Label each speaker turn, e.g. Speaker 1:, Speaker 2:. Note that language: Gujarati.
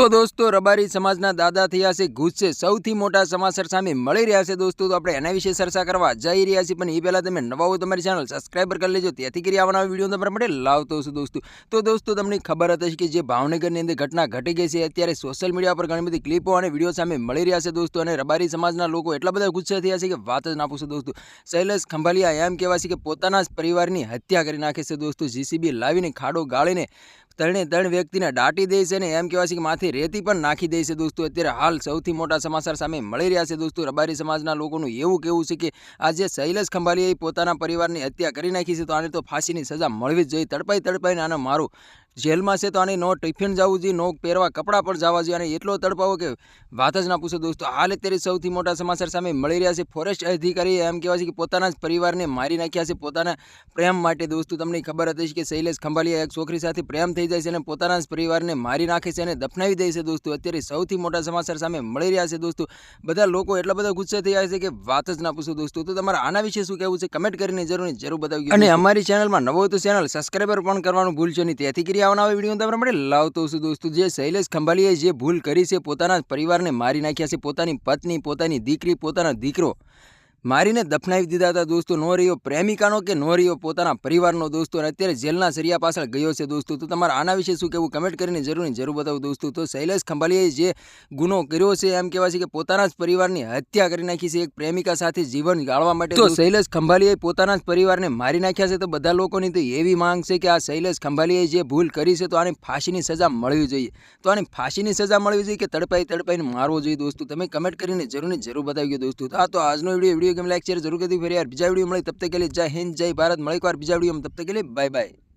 Speaker 1: તો દોસ્તો, રબારી સમાજના દાદા થયા છે. ગુસ્સે સૌથી મોટા સમાચાર સામે મળી રહ્યા છે દોસ્તો. તો આપણે એના વિશે ચર્ચા કરવા જઈ રહ્યા છીએ. પણ એ પહેલાં તમે નવા હોય તમારી ચેનલ સબસ્ક્રાઈબર કરી લેજો. તેથી કરી આવવાના વીડિયો તમારા માટે લાવતો છું દોસ્તો. તો દોસ્તો, તમને ખબર હતી કે જે ભાવનગરની અંદર ઘટના ઘટી ગઈ છે, અત્યારે સોશિયલ મીડિયા પર ઘણી બધી ક્લિપો અને વીડિયો સામે મળી રહ્યા છે દોસ્તો. અને રબારી સમાજના લોકો એટલા બધા ગુસ્સે થયા છે કે વાત જ ના પૂછો દોસ્તો. શૈલેષ ખંભાલિયા એમ કહેવાય છે કે પોતાના જ પરિવારની હત્યા કરી નાખે છે દોસ્તો. જીસીબી લાવીને ખાડો ગાળીને ત્રણે ત્રણ વ્યક્તિને દાટી દે છે અને એમ કહેવાય છે કે માથે રેતી પણ નાખી દે છે દોસ્તો. અત્યારે હાલ સૌથી મોટા સમાચાર સામે મળી રહ્યા છે દોસ્તો. રબારી સમાજના લોકોનું એવું કહેવું છે કે આજે શૈલેષ ખંભાલીએ પોતાના પરિવારની હત્યા કરી નાખી છે. તો આને તો ફાંસીની સજા મળવી જ જોઈએ. તડપાઈ તડપાઈને આને મારું જેલમાં છે તો આને નો ટિફિન જવું જોઈએ, નો પહેરવા કપડાં પણ જવા જોઈએ અને એટલો તડપાવો કે વાત જ ના પૂછો દોસ્તો. હાલ અત્યારે સૌથી મોટા સમાચાર સામે મળી રહ્યા છે ફોરેસ્ટ અધિકારી એમ કહેવાય છે કે પોતાના જ પરિવારને મારી નાખ્યા છે પોતાના પ્રેમ માટે દોસ્તો. તમને ખબર હતી કે શૈલેષ ખંભાલિયા એક છોકરી સાથે પ્રેમ થઈ જાય છે અને પોતાના જ પરિવારને મારી નાખે છે અને દફનાવી દે છે દોસ્તો. અત્યારે સૌથી મોટા સમાચાર સામે મળી રહ્યા છે દોસ્તો. બધા લોકો એટલા બધા ગુસ્સે થઈ રહ્યા છે કે વાત જ ના પૂછો દોસ્તો. તો તમારે આના વિશે શું કહેવું છે? કમેન્ટ કરીને જરૂર જરૂર બતાવી અને અમારી ચેનલમાં નવો તો ચેનલ સબસ્ક્રાઈબર પણ કરવાનું ભૂલશો નહીં. તેથી કરી આવવાના આવે વીડિયો તમારા માટે લાવતો છું દોસ્તો. જે શૈલેષ ખંભાલીએ જે ભૂલ કરી છે, પોતાના પરિવારને મારી નાખ્યા છે, પોતાની પત્ની, પોતાની દીકરી, પોતાનો દીકરો. મારીને દફનાવી દીધા હતા દોસ્તો. નો રહ્યો પ્રેમિકાનો કે નો રહ્યો પોતાના પરિવારનો દોસ્તો. અને અત્યારે જેલના સરિયા પાછળ ગયો છે દોસ્તો. તો તમારે આના વિશે શું કહેવું? કમેન્ટ કરીને જરૂરની જરૂર બતાવું દોસ્તો. તો શૈલેષ ખંભાલીએ જે ગુનો કર્યો છે એમ કહેવાય છે કે પોતાના જ પરિવારની હત્યા કરી નાખી છે એક પ્રેમિકા સાથે જીવન ગાળવા માટે. તો શૈલેષ ખંભાલીએ પોતાના જ પરિવારને મારી નાખ્યા છે. તો બધા લોકોની તો એવી માંગ છે કે આ શૈલેષ ખંભાલીએ જે ભૂલ કરી છે તો આને ફાંસીની સજા મળવી જોઈએ. તો આને ફાંસીની સજા મળવી જોઈએ કે તડપાઈ તડપાઈને મારવો જોઈએ દોસ્તો? તમે કમેન્ટ કરીને જરૂરની જરૂર બતાવી દોસ્તો. તો આ તો આજનો વીડિયો વીડિયો વીડિયો ગમે લાઈક શેર જરૂર કરી ફરી યાર બીજા વીડિયો મળી તબ તક કે લીધે જય હિન્દ, જય ભારત. મળી એકવાર બીજા વીડિયો તબ તક કે લીધે બાય બાય